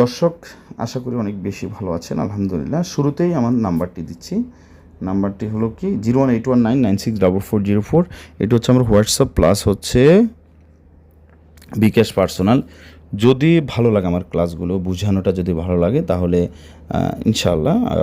দর্শক, আশা করি অনেক বেশি ভালো আছেন, আলহামদুলিল্লাহ। শুরুতেই আমার নাম্বারটি দিচ্ছি। নাম্বারটি হলো কি? Zero one eight one nine nine six double four zero four. এটা হচ্ছে আমার হোয়াটসঅ্যাপ, প্লাস হচ্ছে বিকাশ পার্সোনাল। যদি ভালো লাগে আমার ক্লাসগুলো, বোঝানোটা যদি ভালো লাগে, তাহলে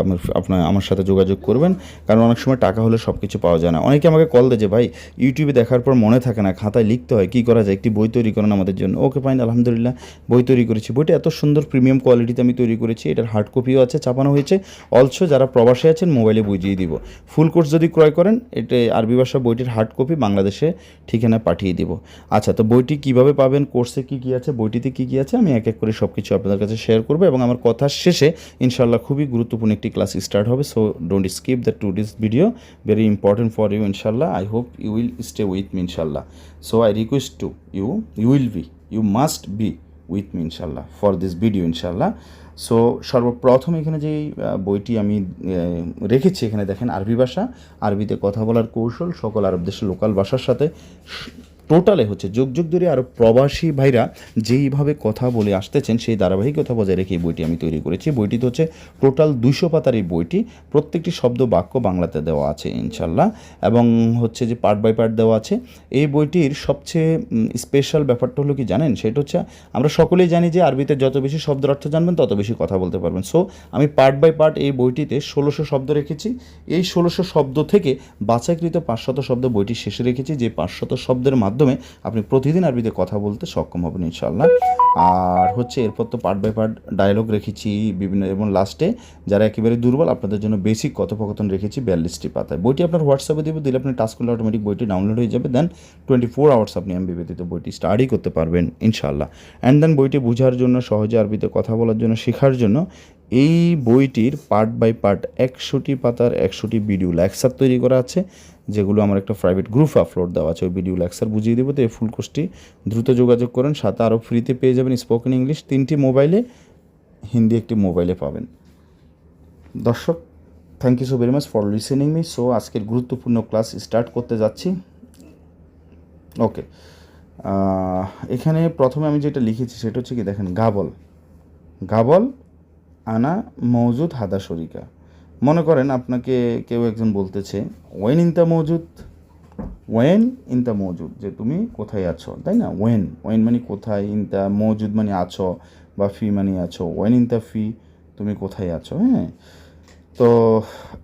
আমার আপনার আমার সাথে যোগাযোগ করবেন, কারণ অনেক সময় টাকা হলে সব কিছু পাওয়া যায় না। অনেকে আমাকে কল দেয় যে, ভাই, ইউটিউবে দেখার পর মনে থাকে না, খাতায় লিখতে হয়, কী করা যায়? একটি বই তৈরি করেন আমাদের জন্য। ওকে, ফাইন, আলহামদুলিল্লাহ, বই তৈরি করেছি। বইটা এত সুন্দর প্রিমিয়াম কোয়ালিটিতে আমি তৈরি করেছি, এটার হার্ড কপিও আছে চাপানো হয়েছে। অলসো যারা প্রবাসে আছেন, মোবাইলে বুঝিয়ে দিব। ফুল কোর্স যদি ক্রয় করেন এটা আরবি ভাষা বইটির হার্ড কপি বাংলাদেশে ঠিকানা পাঠিয়ে দিব। আচ্ছা তো বইটি কীভাবে পাবেন, কোর্সে কী কী আছে, বইটিতে কী কী আছে, আমি এক এক করে সব কিছু আপনাদের কাছে শেয়ার করব এবং আমার কথার শেষে ইনশাল্লাহ খুবই গুরুত্বপূর্ণ একটি ক্লাস স্টার্ট হবে so don't skip the to this video very important for you ইনশাল্লাহ I hope you will stay with me ইনশাল্লাহ so I request to you you will be you must be with me ইনশাল্লাহ for this video ইনশাল্লাহ so সর্বপ্রথম এখানে যে বইটি আমি রেখেছি এখানে দেখেন আরবি ভাষা, আরবিতে কথা বলার কৌশল, সকল আরব দেশের লোকাল ভাষার সাথে টোটালে হচ্ছে যুগ যুগ ধরে আরও প্রবাসী ভাইরা যেইভাবে কথা বলে আসতেছেন, সেই ধারাবাহিকতা বজায় রেখে এই বইটি আমি তৈরি করেছি। বইটিতে হচ্ছে টোটাল দুইশো পাতার এই বইটি, প্রত্যেকটি শব্দ বাক্য বাংলাতে দেওয়া আছে ইনশাল্লাহ এবং হচ্ছে যে পার্ট বাই পার্ট দেওয়া আছে। এই বইটির সবচেয়ে স্পেশাল ব্যাপারটা হলো কি জানেন? সেটা হচ্ছে আমরা সকলেই জানি যে আরবিতে যত বেশি শব্দের অর্থ জানবেন, তত বেশি কথা বলতে পারবেন। সো আমি পার্ট বাই পার্ট এই বইটিতে ষোলোশো শব্দ রেখেছি। এই ষোলোশো শব্দ থেকে বাছাইকৃত পাঁচশত শব্দ বইটি শেষে রেখেছি, যে পাঁচশত শব্দের মাধ্যমে আপনি প্রতিদিন আরবিতে কথা বলতে সক্ষম হবেন ইনশাল্লাহ আর হচ্ছে এরপর তো পার্ট বাই পার্ট ডায়লগ রেখেছি বিভিন্ন, এবং লাস্টে যারা একেবারে দুর্বল, আপনাদের জন্য বেসিক কথোপকথন রেখেছি বিয়াল্লিশটি পাতায়। বইটি আপনার হোয়াটসঅ্যাপে দেবে, দিলে আপনি টাচ করলে অটোমেটিক বইটি ডাউনলোড হয়ে যাবে। দেন টোয়েন্টি ফোর আওয়ার্স আপনি এমবি ব্যতীত বইটি স্টাডি করতে পারবেন ইনশাল্লাহ অ্যান্ড দেন বইটি বোঝার জন্য, সহজে আরবিতে কথা বলার জন্য, শেখার জন্য এই বইটির পার্ট বাই পার্ট একশোটি পাতার একশোটি ভিডিও লেকচার তৈরি করা আছে, যেগুলো আমার একটা প্রাইভেট গ্রুপ আপলোড দেওয়া আছে। ওই ভিডিও লেকচার বুঝিয়ে দেবো, তো এই ফুল কোর্সটি দ্রুত যোগাযোগ করেন। সাথে আরও ফ্রিতে পেয়ে যাবেন স্পোকেন ইংলিশ তিনটি মোবাইলে হিন্দি একটি মোবাইলে পাবেন। দর্শক thank you so very much for listening me so আজকের গুরুত্বপূর্ণ ক্লাস স্টার্ট করতে যাচ্ছি। ওকে এখানে প্রথমে আমি যেটা লিখেছি, সেটা হচ্ছে কি, দেখেন, গাবল। গাবল আনা মৌজুদ হাদা শরিকা। মনে করেন আপনাকে কেউ একজন বলতেছে, ওয়েন ইনতা মৌজুদ ওয়েন ইনতা মৌজুদ যে তুমি কোথায় আছো? তাই না? ওয়েন ওয়েন মানে কোথায়? ইনতা মৌজুদ মানে আছো বা ফি মানে আছো। ওয়েন ইনতা ফি, তুমি কোথায় আছো? হ্যাঁ। তো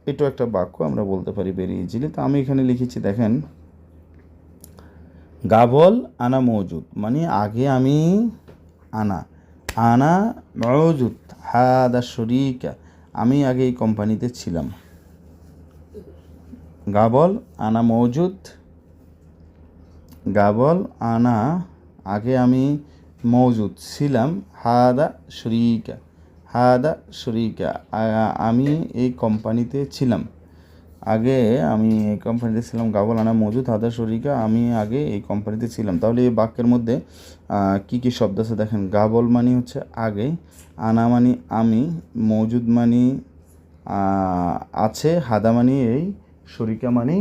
এটাও একটা বাক্য আমরা বলতে পারি ভেরি ইজিলি তো আমি এখানে লিখেছি, দেখেন, গাবল আনা মৌজুদ মানে আগে আমি আনা আনা মৌজুদ হাদা শরিকা। আমি আগে এই কোম্পানিতে ছিলাম। গাবল আনা মৌজুদ। গাবল আনা আগে আমি মৌজুদ ছিলাম। হাদা শরিকা। হাদা শরিকা। আমি এই কোম্পানিতে ছিলাম। আগে আমি এই কোম্পানিতে ছিলাম, গাবল আনা মজুদ হাদা শরিকা, আমি আগে এই কোম্পানিতে ছিলাম। তাহলে এই বাক্যের মধ্যে কি কি শব্দ আছে দেখেন? গাবল মানে হচ্ছে আগে, আনা মানে আমি, মজুদ মানে আছে, হাদা মানে এই, শরিকা মানে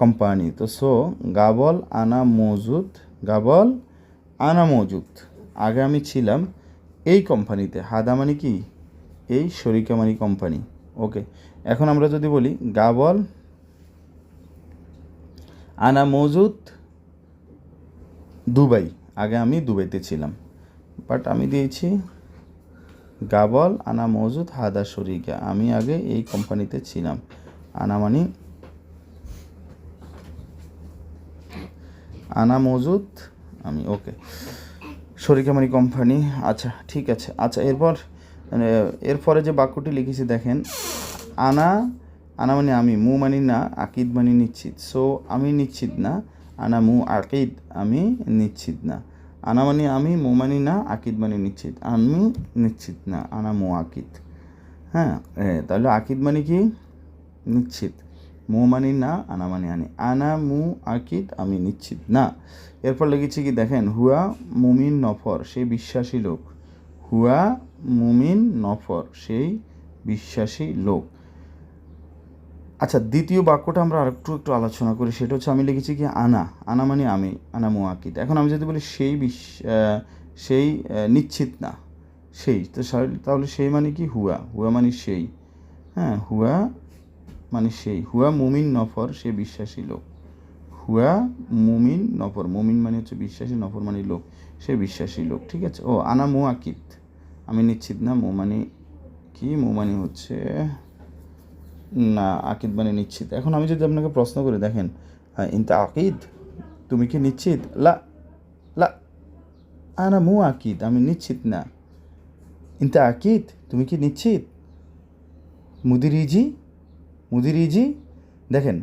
কোম্পানি তো সো গাবল আনা মজুদ, গাবল আনা মজুদ। আগে আমি ছিলাম এই কোম্পানিতে হাদা মানে কি? এই শরিকা মানে কোম্পানি ওকে এখন আমরা যদি বলি গাবল আনা মজুদ দুবাই। আগে আমি দুবাইতে ছিলাম। বাট আমি দিয়েছি গাবল আনা মজুদ হাদা শরিকা। আমি আগে এই কোম্পানিতে ছিলাম। আনা মানে আনা মজুদ আমি ওকে শরিকামারি কোম্পানি। আচ্ছা ঠিক আছে। আচ্ছা এরপর মানে, এরপরে যে বাক্যটি লিখেছি দেখেন আনা আনা মানে আমি, মু মানি না, আকিদ মানি নিশ্চিত। সো আমি নিশ্চিত না, আনা, মু, আকিদ, আমি নিশ্চিত না। আনা মানে আমি, মু মানি না, আকিদ মানে নিশ্চিত। আমি নিশ্চিত না, আনা, মু, আকিদ। হ্যাঁ তাহলে আকিদ মানে কি? নিশ্চিত। মু মানি না, আনা মানে আনি আনা, মু, আকিদ, আমি নিশ্চিত না। এরপর লিখেছি কি, দেখেন, হুয়া, মুমিন, নফর, সেই বিশ্বাসী লোক। হুয়া, মুমিন, নফর, সেই বিশ্বাসী লোক। আচ্ছা দ্বিতীয় বাক্যটা আমরা আরেকটু একটু আলোচনা করি। সেটা হচ্ছে, আমি লিখেছি কি, আনা। আনা মানে আমি, আনা মুআকিদ এখন আমি যদি বলি সেই বিশ সেই নিশ্চিত না, সেই, তো তাহলে সেই মানে কি? হুয়া। হুয়া মানে সেই। হ্যাঁ হুয়া মানে সেই। হুয়া মুমিন নফর, সে বিশ্বাসী লোক। হুয়া মুমিন নফর। মুমিন মানে হচ্ছে বিশ্বাসী, নফর মানে লোক। সে বিশ্বাসী লোক, ঠিক আছে? ও, আনা মু আকিদ আমি নিশ্চিত না, মু মানে কি? মু মানে হচ্ছে না, আকিদ মানে নিশ্চিত। এখন আমি যদি আপনাকে প্রশ্ন করে, দেখেন ইনতা আকিদ? তুমি কি নিশ্চিত? লা লা মু আকিদ, আমি নিশ্চিত না। ইনতা আকিদ, তুমি কি নিশ্চিত? মুদির ইজি মুদির ইজি দেখেন,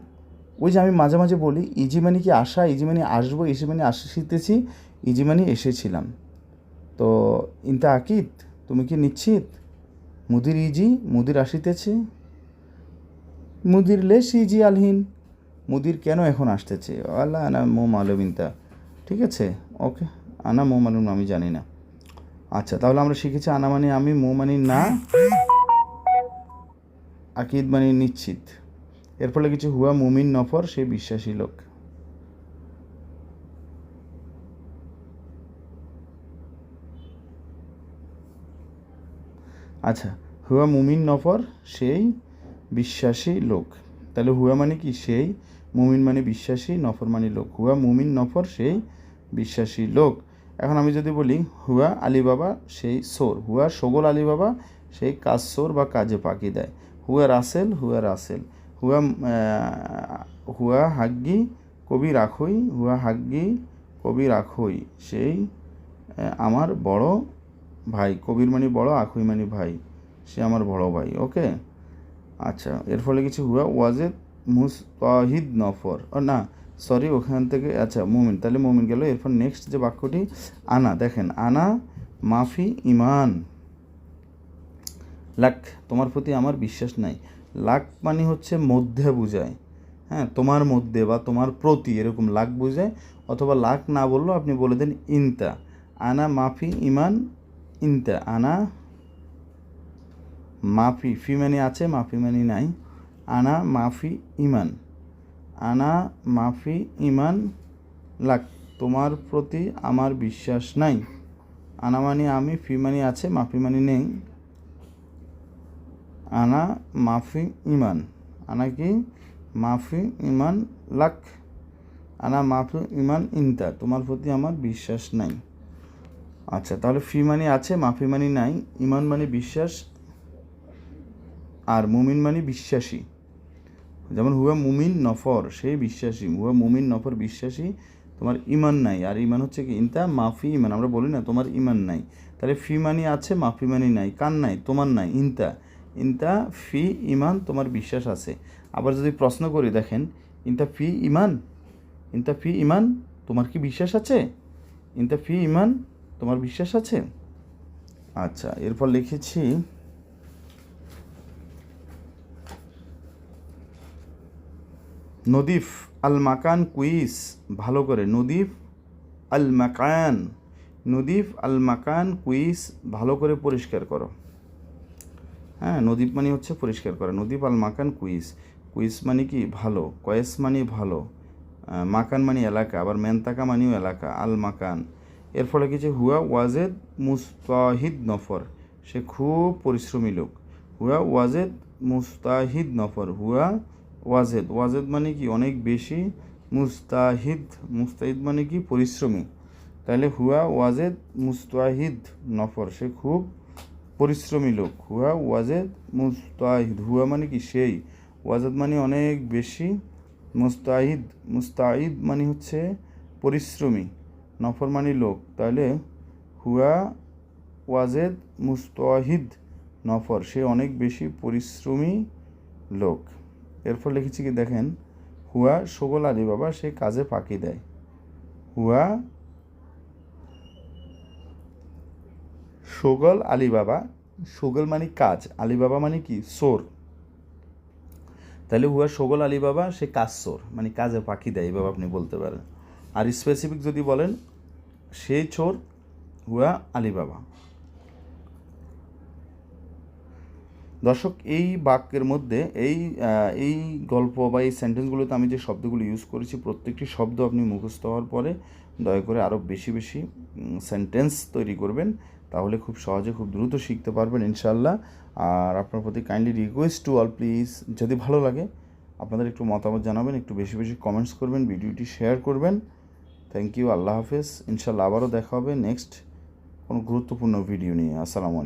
ওই যে আমি মাঝে মাঝে বলি, ইজি মানে কি আসা ইজি মানে আসব, ইজি মানে আসিতেছি, ইজি মানে এসেছিলাম। তো ইনতা আকিদ, তুমি কি নিশ্চিত? মুদির ইজি মুদির আসিতেছে। মুদির লে সিজি আলহীন। মুদির কেন এখন আসতেছে? আল্লাহ আনা মো মালুম ইনতা ঠিক আছে? ওকে, আনা মো মালুম আমি জানি না। আচ্ছা তাহলে আমরা শিখেছি আনা মানে আমি, মো মানে না। আকিদ মানে নিশ্চিত। এর ফলে কিছু হুয়া মুমিন নফর, সে বিশ্বাসী লোক। আচ্ছা হুয়া মুমিন নফর, সেই বিশ্বাসী লোক। তাহলে হুয়া মানে কি? সেই মুমিন মানে বিশ্বাসী, নফর মানে লোক। হুয়া মুমিন, নফর সেই বিশ্বাসী লোক। এখন আমি যদি বলি, হুয়া আলী বাবা সেই সোর। হুয়া সগোল আলী বাবা সেই কাজ সোর বা কাজে পাকি দেয়। হুয়া রাসেল হুয়া রাসেল। হুয়া হুয়া হাগ্গি কবি রাখই, হুয়া হাগ্গি কবি রাখই। সেই আমার বড় ভাই। কবির মানে বড়, আখই মানে ভাই। সে আমার বড় ভাই। ওকে? আচ্ছা এর ফলে কিছু হুয়া ওয়াজেদ মুস্তাহিদ নফর। ও না, সরি, ওখান থেকে আচ্ছা মুমিন, তাহলে মুমিন গেল। এরপর নেক্সট যে বাক্যটি, আনা, দেখেন, আনা মাফি ইমান লাক, তোমার প্রতি আমার বিশ্বাস নাই। লাক মানে হচ্ছে মধ্যে বুঝায়। হ্যাঁ তোমার মধ্যে বা তোমার প্রতি এরকম লাক বুঝায়। অথবা লাক না বললেও আপনি বলে দেন ইনতা। আনা মাফি ইমান ইনতা। আনা মাফি ফি মানে আছে, মাফি মানে নাই। আনা, মাফি, ইমান। আনা, মাফি, ইমান লাক, তোমার প্রতি আমার বিশ্বাস নাই। আনা মানে আমি ফি মানে আছে, মাফি মানে নেই। আনা, মাফি, ইমান। আনা কি? মাফি, ইমান লাক। আনা, মাফি, ইমান ইনতা, তোমার প্রতি আমার বিশ্বাস নাই। আচ্ছা তাহলে ফি মানে আছে, মাফি মানে নাই। ইমান মানে বিশ্বাস আর মুমিন মানে বিশ্বাসী। যেমন হুয়া মুমিন নফর সেই বিশ্বাসী। হুয়া মুমিন নফর বিশ্বাসী, তোমার ইমান নাই। আর ইমান হচ্ছে কি? ইনতা মাফি ইমান আমরা বলি না, তোমার ইমান নাই। তাহলে ফি মানি আছে, মাফি মানি নাই। কার নাই, তোমার নাই, ইনতা। ইনতা ফি ইমান তোমার বিশ্বাস আছে। আবার যদি প্রশ্ন করি, দেখেন, ইনতা ফি ইমান ইনতা ফি ইমান তোমার কি বিশ্বাস আছে? ইনতা ফি ইমান তোমার বিশ্বাস আছে? আচ্ছা এরপর লিখেছি নদীফ আল মাকান কুইস, ভালো করে, নদীফ আল মাকান, নদীফ আল মাকান কুইস, ভালো করে পরিষ্কার করো। হ্যাঁ নদীপ মানে হচ্ছে পরিষ্কার করা নদীপ আল মাকান কুইস। কুইস মানে কি? ভালো। কয়েস মানে ভালো। মাকান মানে এলাকা, আবার মেনতাকা মানেও এলাকা, আল মাকান। এর ফলে কিছু হুয়া ওয়াজেদ মুস্তাহিদ নফর, সে খুব পরিশ্রমী লোক। হুয়া ওয়াজেদ মুস্তাহিদ নফর, হুয়া ওয়াজেদ। ওয়াজেদ মানে কি? অনেক বেশি মুস্তাহিদ। মুস্তাহিদ মানে কি? পরিশ্রমী। তাহলে হুয়া ওয়াজেদ মুস্তাহিদ নফর। সে খুব পরিশ্রমী লোক। হুয়া ওয়াজেদ মুস্তাহিদ। হুয়া মানে কি? সেই। ওয়াজেদ মানে অনেক বেশি মুস্তাহিদ। মুস্তাহিদ মানে হচ্ছে পরিশ্রমী। নফর মানে লোক। তাহলে হুয়া ওয়াজেদ মুস্তাহিদ নফর। সে অনেক বেশি পরিশ্রমী লোক। এরপর লিখেছি কি, দেখেন, হুয়া সগোল আলী বাবা, সে কাজে ফাঁকি দেয়। হুয়া সগল আলী বাবা সগল মানে কাজ আলী বাবা মানে কি, সোর। তাহলে হুয়া সগল আলী বাবা সে কাজ সোর মানে কাজে পাখি দেয়, এভাবে আপনি বলতে পারেন। আর স্পেসিফিক যদি বলেন সেই চোর, হুয়া আলী বাবা দর্শক, এই বাক্যের মধ্যে, এই এই গল্প বা এই সেন্টেন্সগুলোতে আমি যে শব্দগুলো ইউজ করেছি, প্রত্যেকটি শব্দ আপনি মুখস্থ হওয়ার পরে দয়া করে আরও বেশি বেশি সেন্টেন্স তৈরি করবেন। তাহলে খুব সহজে, খুব দ্রুত শিখতে পারবেন ইনশাল্লাহ আর আপনার প্রতি kindly request to all please যদি ভালো লাগে, আপনাদের একটু মতামত জানাবেন, একটু বেশি বেশি কমেন্টস করবেন, ভিডিওটি শেয়ার করবেন। থ্যাংক ইউ আল্লাহ হাফেজ। ইনশাল্লাহ আবারও দেখা হবে নেক্সট কোনো গুরুত্বপূর্ণ ভিডিও নিয়ে। আসসালামু আলাইকুম।